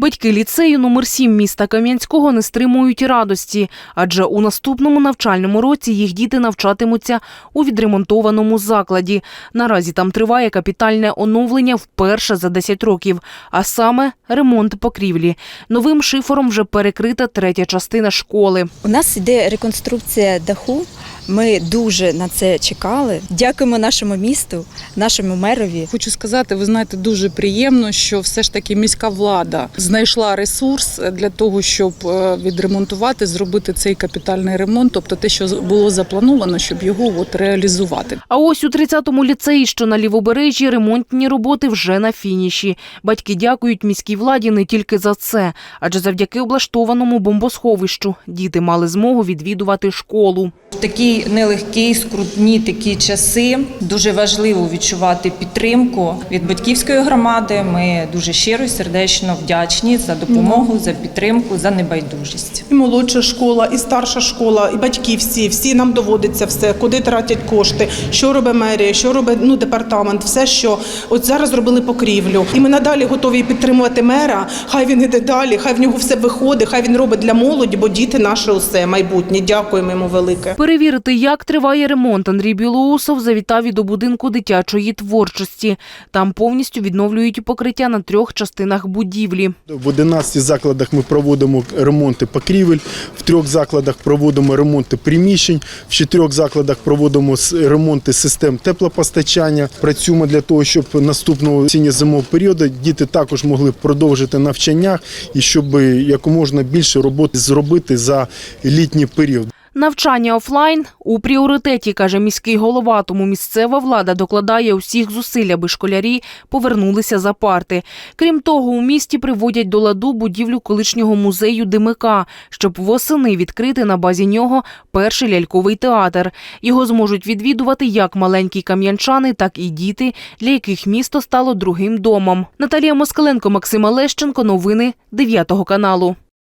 Батьки ліцею номер 7 міста Кам'янського не стримують радості, адже у наступному навчальному році їх діти навчатимуться у відремонтованому закладі. Наразі там триває капітальне оновлення вперше за 10 років, а саме ремонт покрівлі. Новим шифером вже перекрита третя частина школи. У нас іде реконструкція даху. Ми дуже на це чекали. Дякуємо нашому місту, нашому мерові. Хочу сказати, ви знаєте, дуже приємно, що все ж таки міська влада знайшла ресурс для того, щоб е, відремонтувати, зробити цей капітальний ремонт, тобто те, що було заплановано, щоб його от реалізувати. А ось у 30-му ліцеї, що на лівобережжі, ремонтні роботи вже на фініші. Батьки дякують міській владі не тільки за це, адже завдяки облаштованому бомбосховищу діти мали змогу відвідувати школу. В такі нелегкі, скрутні такі часи дуже важливо відчувати підтримку від батьківської громади. Ми дуже щиро і сердечно вдячні за допомогу, за підтримку, за небайдужість. І молодша школа, і старша школа, і батьки всі, всі нам доводиться все, куди тратять кошти, що робить мерія, що робить ну, департамент, все, що от зараз зробили покрівлю. І ми надалі готові підтримувати мера. Хай він іде далі, хай в нього все виходить, хай він робить для молоді, бо діти наше усе майбутнє. Дякуємо йому велике. Перевірити, як триває ремонт, Андрій Білоусов завітав і до будинку дитячої творчості. Там повністю відновлюють покриття на трьох частинах будівлі. В 11 закладах ми проводимо ремонти покрівель, в трьох закладах проводимо ремонти приміщень, в чотирьох закладах проводимо ремонти систем теплопостачання. Працюємо для того, щоб наступного осінньо-зимового періоду діти також могли продовжити навчання і щоб якомога більше роботи зробити за літній період. Навчання офлайн у пріоритеті, каже міський голова, тому місцева влада докладає усіх зусиль, аби школярі повернулися за парти. Крім того, у місті приводять до ладу будівлю колишнього музею Димика, щоб восени відкрити на базі нього перший ляльковий театр. Його зможуть відвідувати як маленькі кам'янчани, так і діти, для яких місто стало другим домом. Наталія Москаленко, Максима Лещенко. Новини 9 каналу.